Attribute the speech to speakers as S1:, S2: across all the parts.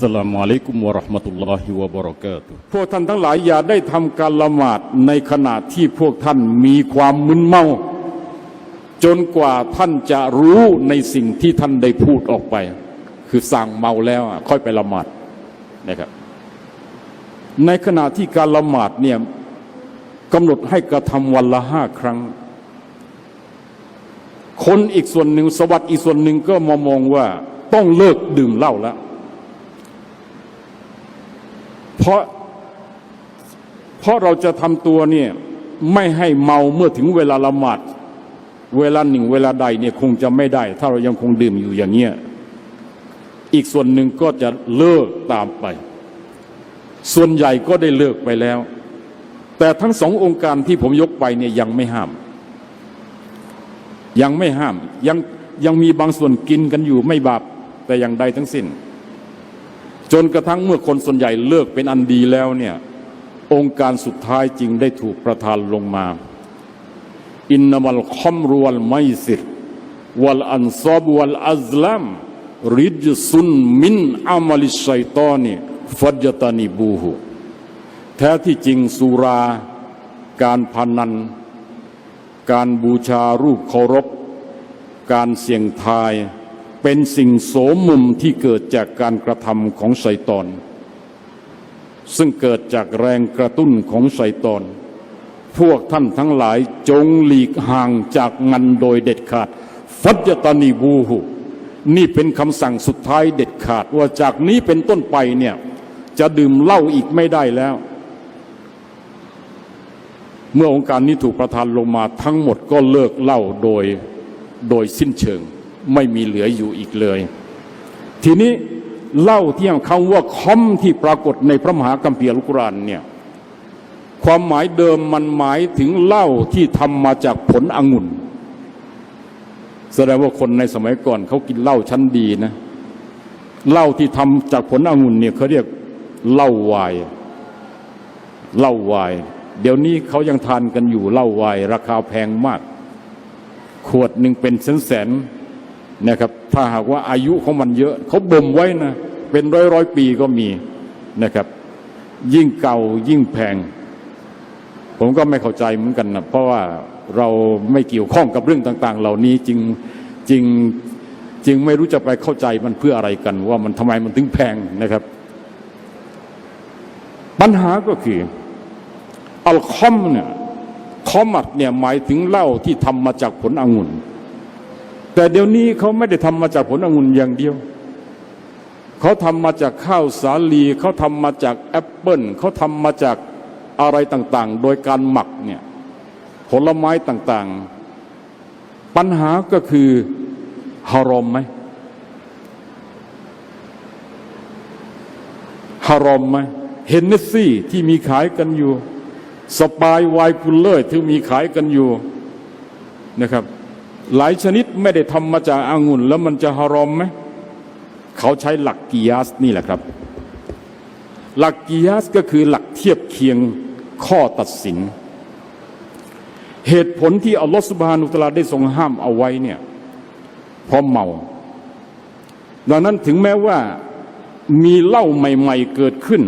S1: อัสลามุอะลัยกุมวะราะห์มะตุลลอฮิวะบะเราะกาตุ
S2: พวกท่านทั้งหลายอย่าได้ทำการละหมาดในขณะที่พวกท่านมีความมึนเมา จนกว่าท่านจะรู้ในสิ่งที่ท่านได้พูดออกไป คือสั่งเมาแล้วอะค่อยไปละหมาดนะครับในขณะที่การละหมาดเนี่ยกำหนดให้กระทำวันละห้าครั้ง คนอีกส่วนหนึ่งสวัสดอีกส่วนหนึ่งก็มามองว่าต้องเลิกดื่มเหล้าแล้ว เพราะเพราะเราจะทำตัวเนี่ยไม่ให้เมาเมื่อถึงเวลาละหมาดเวลาหนึ่งเวลาใดเนี่ยคงจะไม่ได้ ถ้าเรายังคงดื่มอยู่อย่างเงี้ยอีกส่วนหนึ่งก็จะเลิกตามไป ส่วนใหญ่ก็ได้เลิกไปแล้ว แต่ทั้งสององค์การที่ผมยกไปเนี่ยยังไม่ห้าม ยังไม่ห้ามยังยังมีบางส่วนกินกันอยู่ไม่บาปแต่อย่างใดทั้งสิ้น จนกระทั่งเมื่อคนส่วนใหญ่เลิกเป็นอันดีแล้วเนี่ยองค์การสุดท้ายจริงได้ถูกประทานลงมา อินนามัลคอมรวลไมซิรวัลอันซอบวัลอัซลัมริจซุนมินอามัลิชัยตอนีฟัจตานิบูฮูแท้ที่จริงสุรา การพนัน การบูชารูปเคารพ การเสี่ยงทาย เป็นสิ่งโสมมุมที่เกิดจากการกระทำของไซตอน ซึ่งเกิดจากแรงกระตุ้นของไซตอน พวกท่านทั้งหลายจงหลีกห่างจากมันโดยเด็ดขาด ฟัจตานีบูหูนี่เป็นคำสั่งสุดท้ายเด็ดขาดว่าจากนี้เป็นต้นไปเนี่ยจะดื่มเหล้าอีกไม่ได้แล้ว เมื่อองค์การนี้ถูกประทานลงมาทั้งหมดก็เลิกเหล้าโดยโดยสิ้นเชิง ไม่มีเหลืออยู่อีกเลย ทีนี้เหล้าเที่คำว่าคอมที่ปรากฏในพระมหากัมภีร์อัลกุรานเนี่ยความหมายเดิมมันหมายถึงเหล้าที่ทำมาจากผลองุ่น แสดงว่าคนในสมัยก่อนเขากินเหล้าชั้นดีนะเหล้าที่ทำจากผลองุ่นเนี่ยเขาเรียกเหล้าวายเหล้าวาย เดี๋ยวนี้เขายังทานกันอยู่เหล้าวาย ราคาแพงมาก ขวดหนึ่งเป็นแสนแสน นะครับ ถ้าหากว่าอายุของมันเยอะเขาบ่มไว้นะเป็นร้อยร้อยปีก็มีนะครับ ยิ่งเก่ายิ่งแพง ผมก็ไม่เข้าใจเหมือนกันนะเพราะว่าเราไม่เกี่ยวข้องกับเรื่องต่าง ๆ เหล่านี้จึงจึงจึงไม่รู้จะไปเข้าใจมันเพื่ออะไรกัน ว่ามันทำไมมันถึงแพงนะครับ ปัญหาก็คืออัลคอมเนี่ยคอมัดเนี่ยหมายถึงเหล้าที่ทำมาจากผลองุ่น แต่เดี๋ยวนี้เขาไม่ได้ทำมาจากผลองุ่นอย่างเดียว เขาทำมาจากข้าวสาลีเขาทำมาจากแอปเปิลเขาทำมาจากอะไรต่างๆ โดยการหมักเนี่ยผลไม้ต่างๆ ปัญหาก็คือฮารอมไหมฮารอมไหมเฮนเนสซี่ที่มีขายกันอยู่ สปายไวน์พุลเลอร์ที่มีขายกันอยู่นะครับ หลายชนิดไม่ได้ทำมาจากองุ่น แล้วมันจะฮารอมไหมเขาใช้หลักกิยาสนี่แหละครับ หลักกิยาสก็คือหลักเทียบเคียงข้อตัดสิน เหตุผลที่อัลลอฮฺสุบฮานุตลาได้ทรงห้ามเอาไว้เนี่ยเพราะเมา ดังนั้นถึงแม้ว่ามีเหล้าใหม่ ๆเกิดขึ้น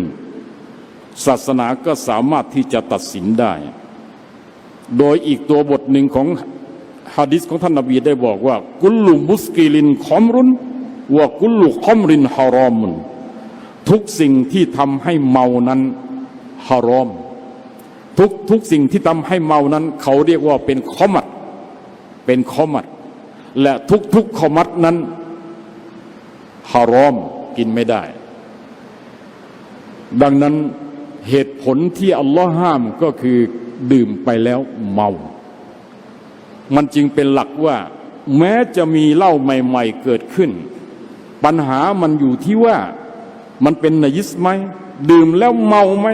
S2: ศาสนาก็สามารถที่จะตัดสินได้ โดยอีกตัวบทหนึ่งของ ฮะดิษของท่านนบีได้บอกว่า กุลลุมุสกิลินคอมรุนว่ากุลลุคอมรินฮารอมุนทุกสิ่งที่ทำให้เมานั้นฮารอม ทุกทุกสิ่งที่ทำให้เมานั้น เขาเรียกว่าเป็นคอมัดเป็นคอมัดและทุกทุกคอมัดนั้นฮารอมกินไม่ได้ ดังนั้นเหตุผลที่อัลลอฮ์ห้ามก็คือดื่มไปแล้วเมา มันจึงเป็นหลักว่า แม้จะมีเหล้าใหม่ ๆเกิดขึ้น ปัญหามันอยู่ที่ว่ามันเป็นนยิสไหมดื่มแล้วเมาไหม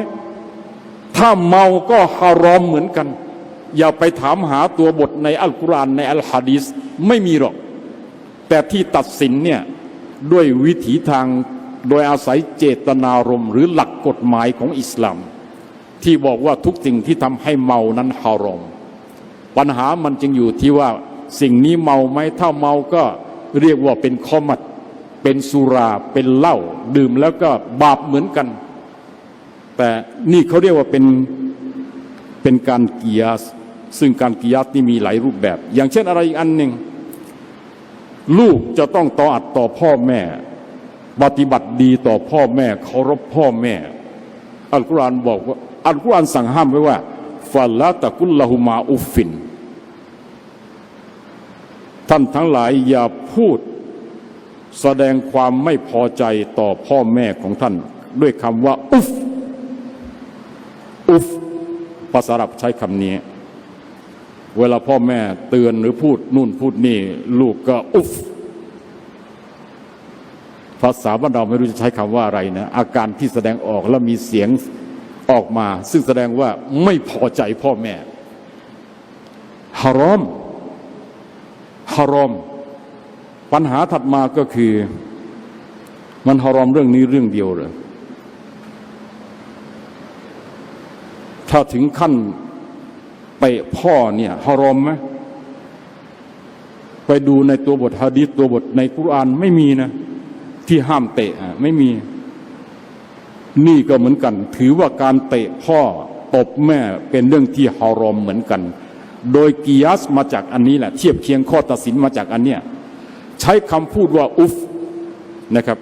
S2: ถ้าเมาก็ฮารอมเหมือนกัน อย่าไปถามหาตัวบทในอัลกุรอานในอัลฮะดีษไม่มีหรอก แต่ที่ตัดสินเนี่ยด้วยวิถีทางโดยอาศัยเจตนารมณ์หรือหลักกฎหมายของอิสลาม ที่บอกว่าทุกสิ่งที่ทำให้เมานั้นฮารอม ปัญหามันจึงอยู่ที่ว่าสิ่งนี้เมาไหมถ้าเมาก็เรียกว่าเป็นข้อมัดเป็นสุราเป็นเหล้าดื่มแล้วก็บาปเหมือนกัน แต่นี่เขาเรียกว่าเป็นเป็นการกิยาสซึ่งการกิยาสนี่มีหลายรูปแบบ อย่างเช่นอะไรอีกอันหนึ่งลูกจะต้องต่ออัดต่อพ่อแม่ ปฏิบัติดีต่อพ่อแม่เคารพพ่อแม่ อัลกุรอานบอกว่าอัลกุรอานสั่งห้ามไว้ว่า ฟาลาตะกุลละหุมาอุฟฟิน ท่านทั้งหลายอย่าพูดแสดงความไม่พอใจต่อพ่อแม่ของท่าน ด้วยคำว่า อุฟ อุฟภาษาอับใช้คำนี้ เวลาพ่อแม่เตือนหรือพูดนู่นพูดนี่ ลูกก็อุฟ ภาษาบ้านเราไม่รู้จะใช้คำว่าอะไรนะ อาการที่แสดงออกแล้วมีเสียง ออกมา ซึ่งแสดงว่าไม่พอใจพ่อแม่ฮารอมฮารอม ปัญหาถัดมาก็คือ มันฮารอมเรื่องนี้เรื่องเดียวเลยถ้าถึงขั้นเตะพ่อเนี่ยฮารอมไหมไปดูในตัวบทฮะดีษตัวบทในกุรอานไม่มีนะ ที่ห้ามเตะไม่มี นี่ก็เหมือนกัน ถือว่าการเตะพ่อตบแม่เป็นเรื่องที่ฮารอมเหมือนกัน โดยกิยาสมาจากอันนี้แหละ เทียบเคียงข้อตัดสินมาจากอันเนี้ยใช้คำพูดว่าอุฟนะครับ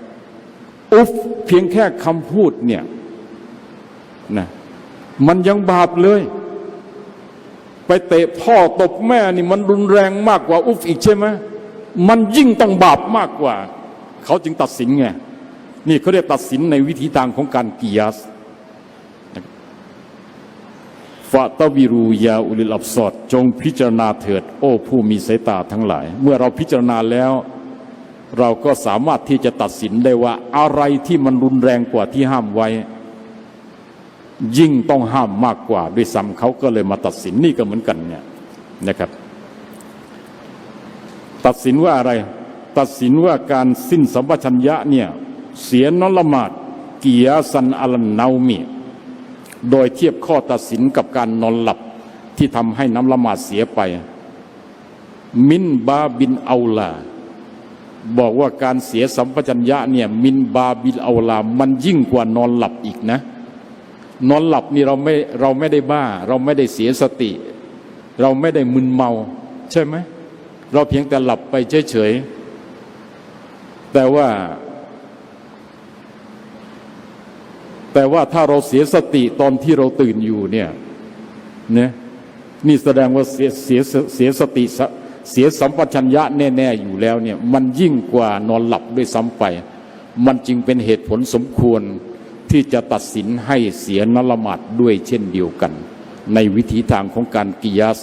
S2: อุฟเพียงแค่คำพูดเนี่ยนะมันยังบาปเลย ไปเตะพ่อตบแม่นี่มันรุนแรงมากกว่าอุฟอีกใช่ไหมมันยิ่งต้องบาปมากกว่า เขาจึงตัดสินไง นี่เขาเรียกตัดสินในวิธีทางของการกิยาสฟาตวิรูยาอุลิลับสอดจงพิจารณาเถิด โอ้ผู้มีสายตาทั้งหลาย เมื่อเราพิจารณาแล้ว เราก็สามารถที่จะตัดสินได้ว่าอะไรที่มันรุนแรงกว่าที่ห้ามไว้ ยิ่งต้องห้ามมากกว่า ด้วยซ้ำเขาก็เลยมาตัดสินนี่ก็เหมือนกันเนี่ยนะครับ ตัดสินว่าอะไร ตัดสินว่าการสิ้นสัมปชัญญะเนี่ย เสียนอนละหมาดเกียสันอัลนามีโดยเทียบข้อตัดสินกับการนอนหลับที่ทำให้น้ำละหมาดเสียไป มินบาบินเอาลาบอกว่าการเสียสัมปชัญญะเนี่ยมินบาบินเอาลามันยิ่งกว่านอนหลับอีกนะ นอนหลับนี่เราไม่เราไม่ได้บ้า เราไม่ได้เสียสติ เราไม่ได้มึนเมา ใช่ไหมเราเพียงแต่หลับไปเฉยๆแต่ว่า แต่ว่าถ้าเราเสียสติตอนที่เราตื่นอยู่เนี่ยเนี่ยนี่แสดงว่าเสียเสียเสียสติเสียสัมปชัญญะแน่ ๆ อยู่แล้วเนี่ยมันยิ่งกว่านอนหลับด้วยซ้ำไป มันจึงเป็นเหตุผลสมควรที่จะตัดสินให้เสียนละหมาดด้วยเช่นเดียวกัน ในวิถีทางของการกิยาส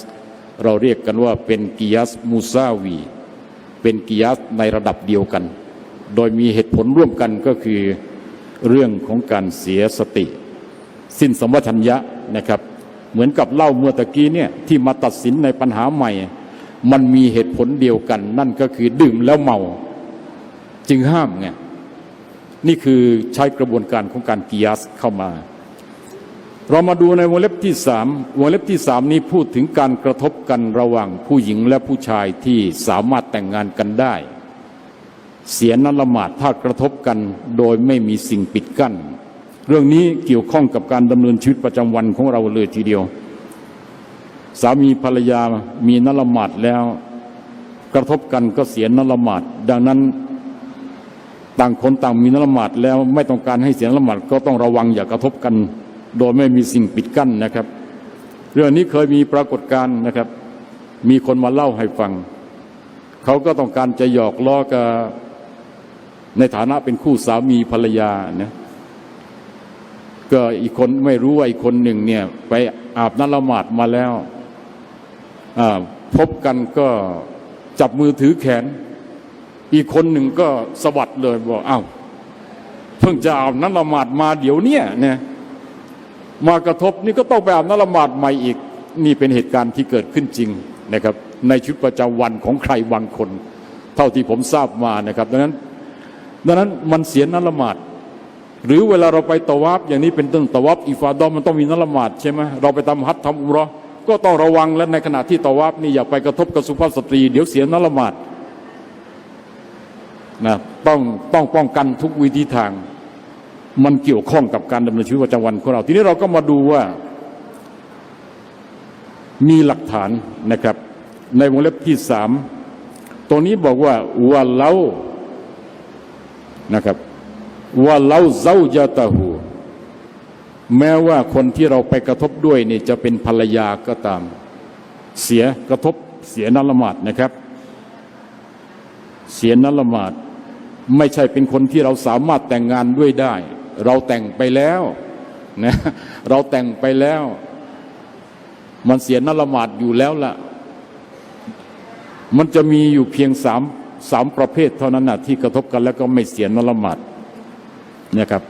S2: เราเรียกกันว่าเป็นกิยาสมูซาวี เป็นกิยาสในระดับเดียวกัน โดยมีเหตุผลร่วมกันก็คือ เรื่องของการเสียสติ สิ้นสมปชัญญะนะครับ เหมือนกับเล่าเมื่อตะกี้เนี่ยที่มาตัดสินในปัญหาใหม่ มันมีเหตุผลเดียวกัน นั่นก็คือดื่มแล้วเมา จึงห้ามไงนี่คือใช้กระบวนการของการกิยาสเข้ามา เรามาดูในวงเล็บที่สามวงเล็บที่สามนี้พูดถึงการกระทบกันระหว่างผู้หญิงและผู้ชายที่สามารถแต่งงานกันได้ เสียนันละหมาดถ้ากระทบกัน โดยไม่มีสิ่งปิดกั้น เรื่องนี้เกี่ยวข้องกับการดำเนินชีวิตประจำวันของเราเลยทีเดียว สามีภรรยามีนันละหมาดแล้ว กระทบกันก็เสียนันละหมาดดังนั้นต่างคนต่างมีนันละหมาดแล้วไม่ต้องการให้เสียนันละหมาดก็ต้องระวังอย่ากระทบกัน โดยไม่มีสิ่งปิดกั้นนะครับ เรื่องนี้เคยมีปรากฏการณ์นะครับ มีคนมาเล่าให้ฟัง เขาก็ต้องการจะหยอกล้อกับ ในฐานะเป็นคู่สามีภรรยานะก็อีกคนไม่รู้ว่าอีกคนหนึ่งเนี่ย ไปอาบน้ำละหมาดมาแล้วพบกันก็จับมือถือแขน อีกคนหนึ่งก็สะบัดเลยบอกเอ้าเพิ่งจะอาบน้ำละหมาดมาเดี๋ยวเนี้ยเนี่ยมากระทบนี่ก็ต้องไปอาบน้ำละหมาดใหม่อีก นี่เป็นเหตุการณ์ที่เกิดขึ้นจริงนะครับ ในชีวิตประจำวันของใครบางคน เท่าที่ผมทราบมานะครับดังนั้น ดังนั้นมันเสียน้ำละหมาดหรือเวลาเราไปตะวับอย่างนี้เป็นต้นตะวับอิฟาดอมมันต้องมีน้ำละหมาดใช่ไหมเราไปทำฮัททำอุมรอก็ต้องระวังและในขณะที่ตะวับนี่อย่าไปกระทบกับสุภาพสตรี เดี๋ยวเสียน้ำละหมาดนะต้องต้องป้องกันทุกวิธีทาง มันเกี่ยวข้องกับการดำเนินชีวิตประจำวันของเรา ทีนี้เราก็มาดูว่า มีหลักฐานนะครับ ในวงเล็บที่สามตรงนี้บอกว่าว่าเรา นะครับว่าเราเจ้าจาตาหูแม้ว่าคนที่เราไปกระทบด้วยนี่จะเป็นภรรยาก็ตาม เสียกระทบเสียนัละหมาดนะครับ เสียนัละหมาด ไม่ใช่เป็นคนที่เราสามารถแต่งงานด้วยได้ เราแต่งไปแล้วนะเราแต่งไปแล้ว มันเสียนัละหมาดอยู่แล้วล่ะ มันจะมีอยู่เพียงสาม สามประเภทเท่านั้นนะที่กระทบกันแล้วก็ไม่เสียนละหมาดนะครับ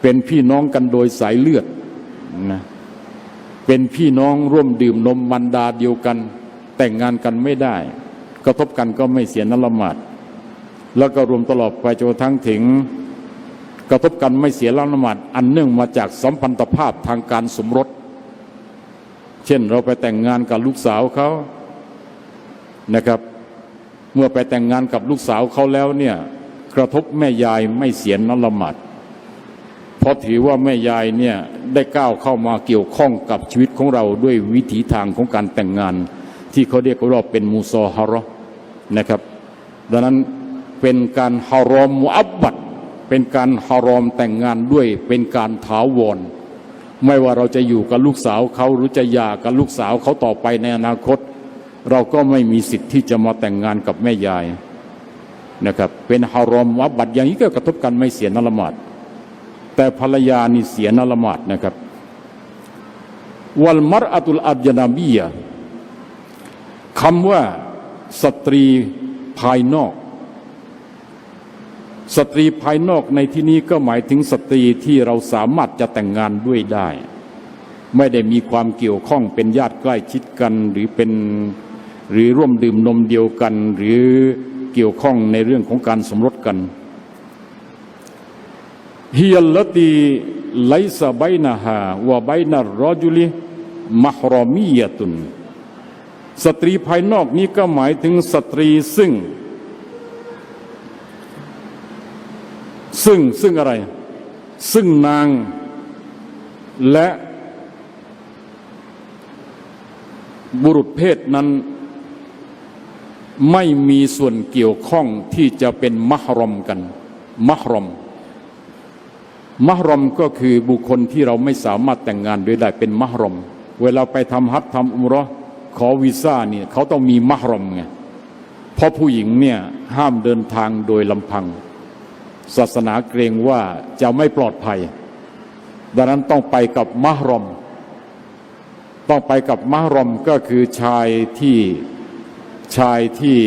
S2: เป็นพี่น้องกันโดยสายเลือดนะเป็นพี่น้องร่วมดื่มนมมันดาเดียวกัน แต่งงานกันไม่ได้ กระทบกันก็ไม่เสียนละหมาดแล้วก็รวมตลอดไปจนทั่งถึงกระทบกันไม่เสียละหมาดอันเนื่องมาจากสัมพันธภาพทางการสมรส เช่นเราไปแต่งงานกับลูกสาวเขานะครับ เมื่อไปแต่งงานกับลูกสาวเขาแล้วเนี่ยกระทบแม่ยายไม่เสียนัละหมาดเพราะถือว่าแม่ยายเนี่ยได้ก้าวเข้ามาเกี่ยวข้องกับชีวิตของเราด้วยวิถีทางของการแต่งงาน ที่เขาเรียกว่าเป็นมูซอฮาระนะครับ ดังนั้นเป็นการฮารอมมุอับบัดเป็นการฮารอมแต่งงานด้วยเป็นการถาวรไม่ว่าเราจะอยู่กับลูกสาวเขาหรือจะหย่ากับลูกสาวเขาต่อไปในอนาคต เราก็ไม่มีสิทธิ์ที่จะมาแต่งงานกับแม่ยายนะครับ เป็นฮารอมมุอับบัดอย่างนี้ก็กระทบกันไม่เสียนละหมาด แต่ภรรยานี่เสียนละหมาดนะครับวัลมรอะตุลอับยานาบียคำว่าสตรีภายนอก สตรีภายนอกในที่นี้ก็หมายถึงสตรีที่เราสามารถจะแต่งงานด้วยได้ ไม่ได้มีความเกี่ยวข้องเป็นญาติใกล้ชิดกันหรือเป็น หรือร่วมดื่มนมเดียวกัน หรือเกี่ยวข้องในเรื่องของการสมรสกันฮิยัลลตีไลซาไบนาฮาวะไบนารอจุลิมหรอมียตุน สตรีภายนอกนี้ก็หมายถึงสตรีซึ่ง ซึ่งซึ่งอะไร ซึ่งนางและบุรุษเพศนั้น ไม่มีส่วนเกี่ยวข้องที่จะเป็นมหรอมกันมหรอมมหรอมก็คือบุคคลที่เราไม่สามารถแต่งงานด้วยได้เป็นมหรอม เวลาไปทำฮัจญ์ทำอุมราะห์ขอวีซ่าเนี่ยเขาต้องมีมหรอมไงเพราะผู้หญิงเนี่ยห้ามเดินทางโดยลำพัง ศาสนาเกรงว่าจะไม่ปลอดภัย ดังนั้นต้องไปกับมหรอม ต้องไปกับมหรอมก็คือชายที่ ชายที่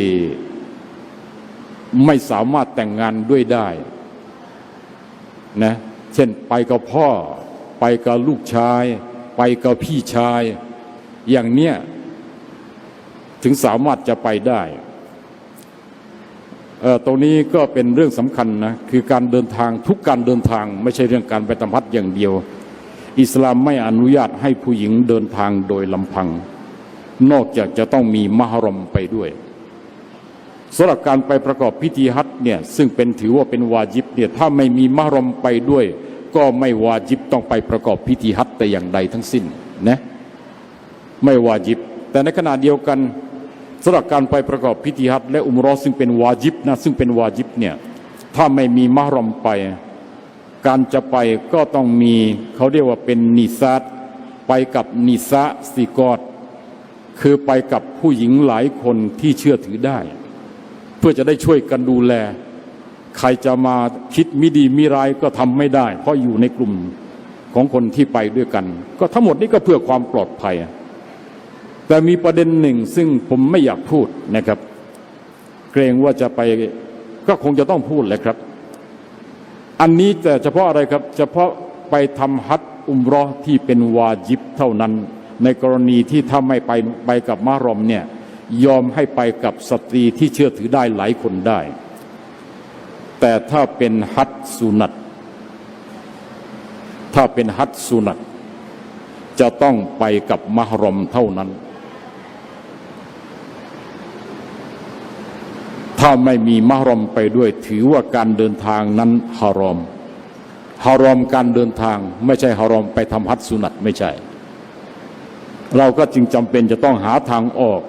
S2: ไม่สามารถแต่งงานด้วยได้นะเช่นไปกับพ่อ ไปกับลูกชาย ไปกับพี่ชาย อย่างเนี้ยถึงสามารถจะไปได้เออตรงนี้ก็เป็นเรื่องสำคัญนะคือการเดินทางทุกการเดินทาง ไม่ใช่เรื่องการไปตำพัดอย่างเดียว อิสลามไม่อนุญาตให้ผู้หญิงเดินทางโดยลำพัง นอกจากจะต้องมีมหรมไปด้วยสำหรับการไปประกอบพิธีฮัจเนี่ยซึ่งเป็นถือว่าเป็นวาจิบเนี่ยถ้าไม่มีมหรมไปด้วย ก็ไม่วาจิบต้องไปประกอบพิธีฮัจแต่อย่างใดทั้งสิ้นนะไม่วาจิบ แต่ในขณะเดียวกันสำหรับการไปประกอบพิธีฮัจและอุมรอซึ่งเป็นวาจิบนะซึ่งเป็นวาจิบเนี่ยถ้าไม่มีมหรมไป การจะไปก็ต้องมีเขาเรียกว่าเป็นนิซัตไปกับนิซะสีกอด คือไปกับผู้หญิงหลายคนที่เชื่อถือได้ เพื่อจะได้ช่วยกันดูแล ใครจะมาคิดมิดีมิร้ายก็ทำไม่ได้ เพราะอยู่ในกลุ่มของคนที่ไปด้วยกัน ก็ทั้งหมดนี้ก็เพื่อความปลอดภัย แต่มีประเด็นหนึ่งซึ่งผมไม่อยากพูดนะครับ เกรงว่าจะไปก็คงจะต้องพูดแหละครับ อันนี้แต่เฉพาะอะไรครับ เฉพาะไปทำฮัจญ์อุมรอที่เป็นวาจิบเท่านั้น ในกรณีที่ถ้าไม่ไปไปกับมารอมเนี่ยยอมให้ไปกับสตรีที่เชื่อถือได้หลายคนได้ แต่ถ้าเป็นฮัจญ์สุนัตถ้าเป็นฮัจญ์สุนัตจะต้องไปกับมารอมเท่านั้น ถ้าไม่มีมะฮรอมไปด้วยถือว่าการเดินทางนั้นฮารอมฮารอมการเดินทางไม่ใช่ฮารอมไปทำฮัจญ์สุนัตไม่ใช่ เราก็จึงจำเป็นจะต้องหาทางออก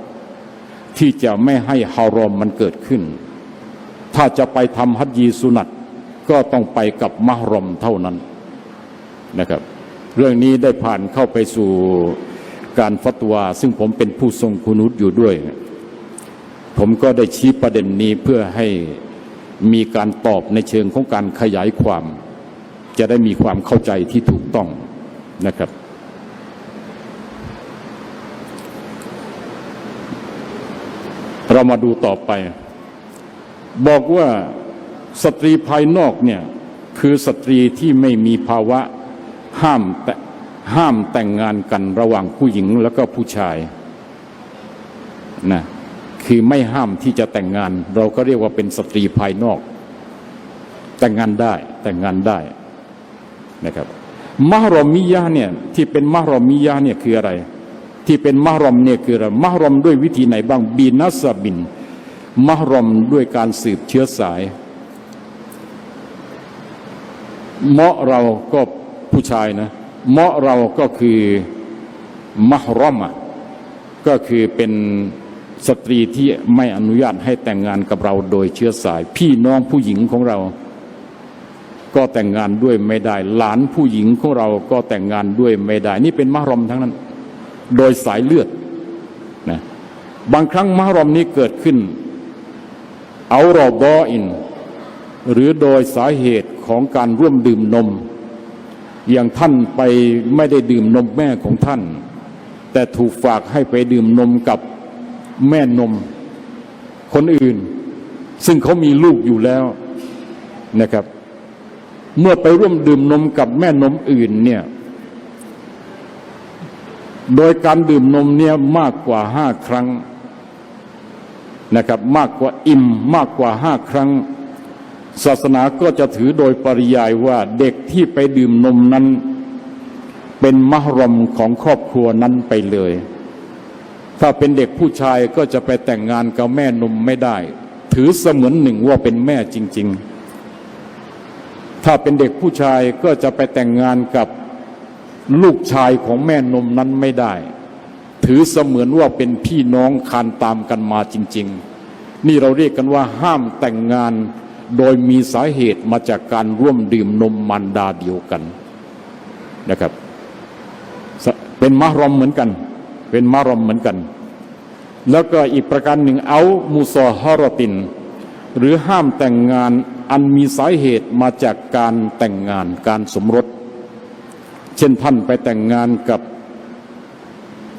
S2: ที่จะไม่ให้ฮารอมมันเกิดขึ้น ถ้าจะไปทำฮัจญีสุนัตก็ต้องไปกับมะฮรอมเท่านั้นนะครับ เรื่องนี้ได้ผ่านเข้าไปสู่การฟัตวา ซึ่งผมเป็นผู้ทรงคุณุตอยู่ด้วย ผมก็ได้ชี้ประเด็นนี้เพื่อให้มีการตอบในเชิงของการขยายความ จะได้มีความเข้าใจที่ถูกต้องนะครับ เรามาดูต่อไป บอกว่าสตรีภายนอกเนี่ยคือสตรีที่ไม่มีภาวะห้ามแต่ห้ามแต่งงานกันระหว่างผู้หญิงแล้วก็ผู้ชายนะคือไม่ห้ามที่จะแต่งงาน เราก็เรียกว่าเป็นสตรีภายนอก แต่งงานได้แต่งงานได้นะครับมหรมิยะเนี่ยที่เป็นมหรมิยะเนี่ยคืออะไร ที่เป็นมหรอมเนี่ยคืออะไรมหรอมด้วยวิธีไหนบ้างบีนัสบินมหรอมด้วยการสืบเชื้อสายเมาะเราก็ผู้ชายนะเมาะเราก็คือมหรอมอะก็คือเป็นสตรีที่ไม่อนุญาตให้แต่งงานกับเราโดยเชื้อสาย พี่น้องผู้หญิงของเรา ก็แต่งงานด้วยไม่ได้ หลานผู้หญิงของเราก็แต่งงานด้วยไม่ได้ นี่เป็นมหรอมทั้งนั้น โดยสายเลือดนะบางครั้งมหรอมนี้เกิดขึ้นเอารอบออิน หรือโดยสาเหตุของการร่วมดื่มนม อย่างท่านไปไม่ได้ดื่มนมแม่ของท่าน แต่ถูกฝากให้ไปดื่มนมกับแม่นม คนอื่น ซึ่งเขามีลูกอยู่แล้วนะครับ เมื่อไปร่วมดื่มนมกับแม่นมอื่นเนี่ย โดยการดื่มนมเนี่ยมากกว่าห้าครั้งนะครับ มากกว่าอิ่มมากกว่าห้าครั้ง ศาสนาก็จะถือโดยปริยายว่าเด็กที่ไปดื่มนมนั้น เป็นมหรมของครอบครัวนั้นไปเลย ถ้าเป็นเด็กผู้ชายก็จะไปแต่งงานกับแม่นมไม่ได้ ถือเสมือนหนึ่งว่าเป็นแม่จริง ๆ ถ้าเป็นเด็กผู้ชายก็จะไปแต่งงานกับ ลูกชายของแม่นมนั้นไม่ได้ ถือเสมือนว่าเป็นพี่น้องคานตามกันมาจริง ๆ นี่เราเรียกกันว่าห้ามแต่งงาน โดยมีสาเหตุมาจากการร่วมดื่มนมมันดาเดียวกันนะครับ เป็นมารอมเหมือนกัน เป็นมารอมเหมือนกัน แล้วก็อีกประการหนึ่งเอามุซอฮารติน หรือห้ามแต่งงานอันมีสาเหตุมาจากการแต่งงานการสมรส เช่นท่านไปแต่งงานกับ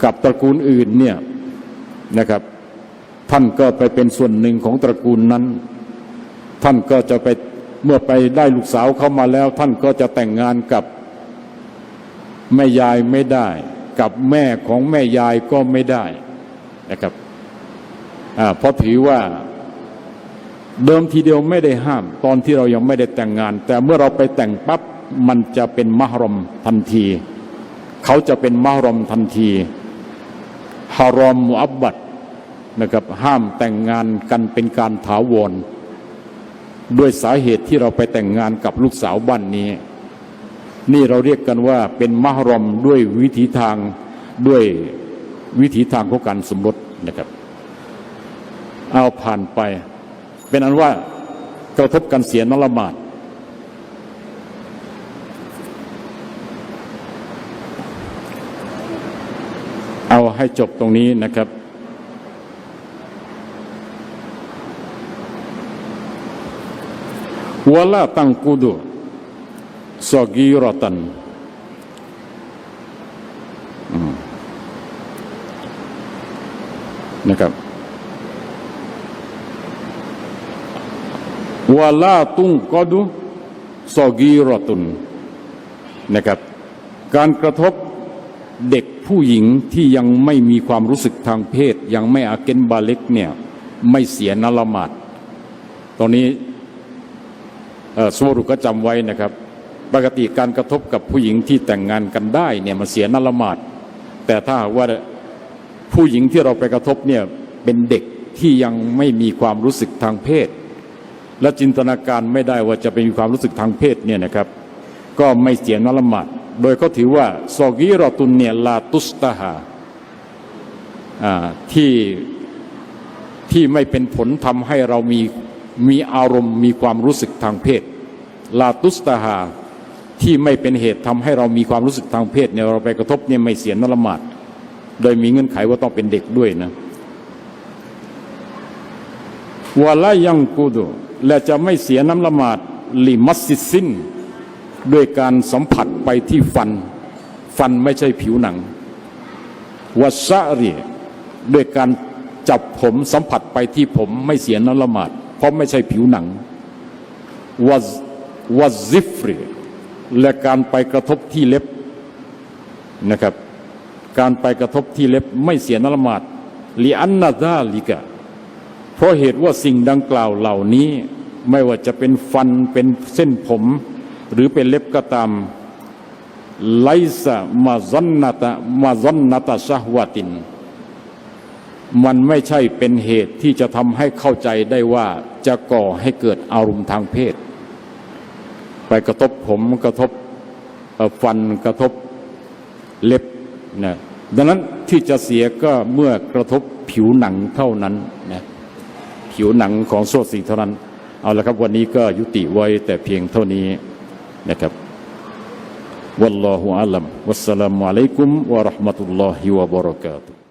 S2: กับตระกูลอื่นเนี่ยนะครับ ท่านก็ไปเป็นส่วนหนึ่งของตระกูลนั้น ท่านก็จะไปเมื่อไปได้ลูกสาวเข้ามาแล้ว ท่านก็จะแต่งงานกับแม่ยายไม่ได้ กับแม่ของแม่ยายก็ไม่ได้นะครับเพราะถือว่าเดิมทีเดียวไม่ได้ห้าม ตอนที่เรายังไม่ได้แต่งงาน แต่เมื่อเราไปแต่งปั๊บ มันจะเป็นมหรมทันที เขาจะเป็นมหรมทันทีฮารอมมุอับบัดนะครับห้ามแต่งงานกันเป็นการถาวรด้วยสาเหตุที่เราไปแต่งงานกับลูกสาวบ้านนี้ นี่เราเรียกกันว่าเป็นมหรมด้วยวิถีทางด้วยวิถีทางของการสมรสนะครับ เอาผ่านไป เป็นอันว่ากระทบกันเสียนละหมาด เอา ให้จบตรงนี้นะครับ วลาตังกุดุสกีรตันนะครับวลาตุงกอดุสกีรตุนนะครับ การกระทบเด็ก ผู้หญิงที่ยังไม่มีความรู้สึกทางเพศ ยังไม่อาเกนบาเล็กเนี่ยไม่เสียนละหมาดตอนนี้สวรุก็จำไว้นะครับ ปกติการกระทบกับผู้หญิงที่แต่งงานกันได้เนี่ยมันเสียนละหมาดแต่ถ้าว่าผู้หญิงที่เราไปกระทบเนี่ยเป็นเด็กที่ยังไม่มีความรู้สึกทางเพศ และจินตนาการไม่ได้ว่าจะเป็นมีความรู้สึกทางเพศเนี่ยนะครับ ก็ไม่เสียนละหมาด โดยเขาถือว่าซอกีรอตุนเนียลาตุสตาฮาที่ที่ไม่เป็นผลทำให้เรามีมีอารมณ์มีความรู้สึกทางเพศ ลาตุสตาฮาที่ไม่เป็นเหตุทำให้เรามีความรู้สึกทางเพศเนี่ยเราไปกระทบเนี่ยไม่เสียนละหมาดโดยมีเงื่อนไขว่าต้องเป็นเด็กด้วยนะวะละยังกูดูและจะไม่เสียน้ำละหมาดลิมัสซิดซิน ด้วยการสัมผัสไปที่ฟัน ฟันไม่ใช่ผิวหนังวัสะรีด้วยการจับผมสัมผัสไปที่ผมไม่เสียนละหมาด เพราะไม่ใช่ผิวหนังวัซวัซซิฟรีและการไปกระทบที่เล็บนะครับ การไปกระทบที่เล็บไม่เสียนละหมาดลิอันนาซาลิกะเพราะเหตุว่าสิ่งดังกล่าวเหล่านี้ไม่ว่าจะเป็นฟันเป็นเส้นผม หรือเป็นเล็บก็ตามไลซะมาซอนนตะมาซอนนตะชะวติน มันไม่ใช่เป็นเหตุที่จะทำให้เข้าใจได้ว่าจะก่อให้เกิดอารมณ์ทางเพศ ไปกระทบผมกระทบฟันกระทบเล็บนะดังนั้นที่จะเสียก็เมื่อกระทบผิวหนังเท่านั้นนะผิวหนังของโซสีเท่านั้น เอาละครับวันนี้ก็ยุติไว้แต่เพียงเท่านี้ นะครับวัลลอฮุอาลัมวัสสลามุอะลัยกุมวะเราะห์มะตุลลอฮิวะบะเราะกาตุฮ์